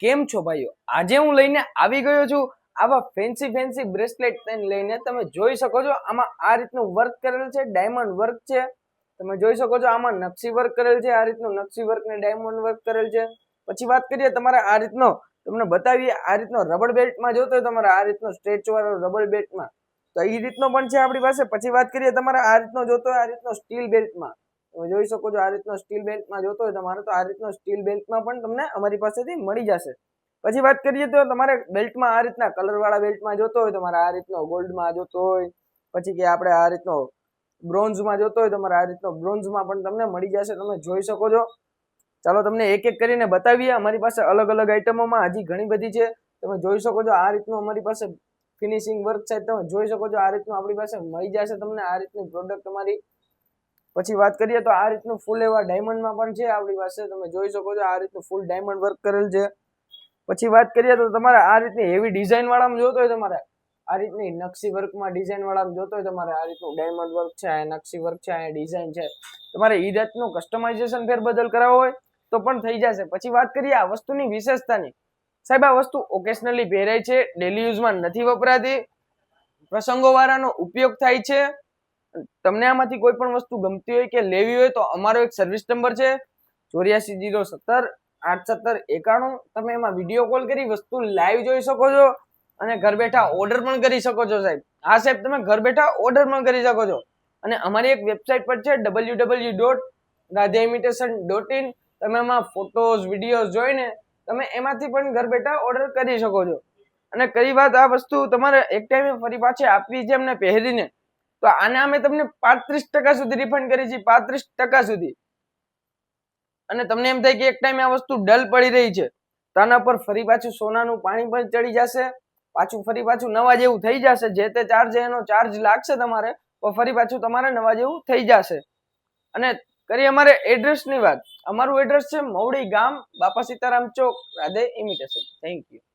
કેમ છો ભાઈઓ? આજે હું લઈને આવી ગયો છું. આવા ફેન્સી ફેન્સી બ્રેસલેટ લઈને તમે જોઈ શકો છો. આમાં આ રીતનું વર્ક કરેલ છે ડાયમંડ વર્ક છે. તમે જોઈ શકો છો આમાં નકશી વર્ક કરેલ છે, આ રીતનું નકશી વર્ક ને ડાયમંડ વર્ક કરેલ છે. પછી વાત કરીએ તમારે આ રીતનો, તમને બતાવીએ આ રીતનો રબર બેલ્ટમાં જોતો હોય તમારે આ રીતનો સ્ટ્રેચ વાળો રબર બેલ્ટમાં તો એ રીતનો પણ છે આપણી પાસે. પછી વાત કરીએ તમારે આ રીતનો જોતો હોય, આ રીતનો સ્ટીલ બેલ્ટમાં તમે જોઈ શકો છો આ રીતનો સ્ટીલ બેલ્ટમાં જોતો હોય તમારે તો આ રીતનો સ્ટીલ બેલ્ટમાં પણ તમને અમારી પાસેથી મળી જશે. પછી વાત કરીએ તો તમારે બેલ્ટમાં આ રીતના કલરવાળા બેલ્ટમાં જોતો હોય તમારે આ રીતનો ગોલ્ડમાં જોતો હોય. પછી કે આપણે આ રીતનો બ્રોન્ઝમાં જોતો હોય તમારે આ રીતનો બ્રોન્ઝમાં પણ તમને મળી જશે. તમે જોઈ શકો છો. ચાલો તમને એક એક કરીને બતાવીએ. અમારી પાસે અલગ અલગ આઈટમોમાં હજી ઘણી બધી છે. તમે જોઈ શકો છો આ રીતનું અમારી પાસે ફિનિશિંગ વર્ક છે. તમે જોઈ શકો છો આ રીતનું આપણી પાસે મળી જશે તમને. આ રીતનું પ્રોડક્ટ તમારી પછી વાત કરીએ તો આ રીતનું ફૂલ એવા ડાયમંડમાં પણ છે, આપણી પાસે. તમે જોઈ શકો છો, આ રીતનું ફૂલ ડાયમંડ વર્ક કરેલ છે. પછી વાત કરીએ તો તમારે આ રીતની હેવી ડિઝાઇન વાળામાં જોતો હોય તમારે. આ રીતની નકશી વર્કમાં ડિઝાઇન વાળામાં જોતો હોય તમારે. આ રીતનું ડાયમંડ વર્ક છે, આ નકશી વર્ક છે, આ ડિઝાઇન છે. તમારે એ જાતનું કસ્ટમાઇઝેશન ફેરબદલ કરાવવો હોય તો પણ થઈ જશે. પછી વાત કરીએ આ વસ્તુની વિશેષતાની. સાહેબ, આ વસ્તુ ઓકેશનલી પહેરાય છે ડેલી યુઝમાં નથી વપરાતી. પ્રસંગો વાળાનો ઉપયોગ થાય છે. તમને આમાંથી કોઈ પણ વસ્તુ ગમતી હોય કે લેવી હોય તો અમારો એક સર્વિસ નંબર છે ચોર્યાસી જીરો સત્તર આઠ સત્તર એકાણું. તમે એમાં વીડિયો કોલ કરી વસ્તુ લાઈવ જોઈ શકો છો અને ઘર બેઠા ઓર્ડર પણ કરી શકો છો સાહેબ. આ સાહેબ, તમે ઘર બેઠા ઓર્ડર પણ કરી શકો છો. અને અમારી એક વેબસાઇટ પર છે W W dot Radhe imitation dot in તમે એમાં ફોટોઝ વિડીયોઝ જોઈને તમે એમાંથી પણ ઘર બેઠા ઓર્ડર કરી શકો છો. અને કઈ વાત આ વસ્તુ તમારે એક ટાઈમે ફરી પાછી આપવી છે એમને પહેરીને. તો આને અમે તમને પાંત્રીસ ટકા સુધી રિફંડ કરી છીએ, પાંત્રીસ ટકા સુધી. અને તમને એમ થાય કે એક ટાઈમે આ વસ્તુ ડલ પડી રહી છે. તો આના પર ફરી પાછું સોનાનું પાણી પણ ચડી જશે. પાછું ફરી પાછું નવા જેવું થઈ જશે. જે તે ચાર્જ એનો ચાર્જ લાગશે તમારે, તો ફરી પાછું તમારે નવા જેવું થઈ જશે. અને કરી અમારે એડ્રેસની વાત. અમારું એડ્રેસ છે મવડી ગામ, Bapa Sitaram Chowk, Radhe imitation thank you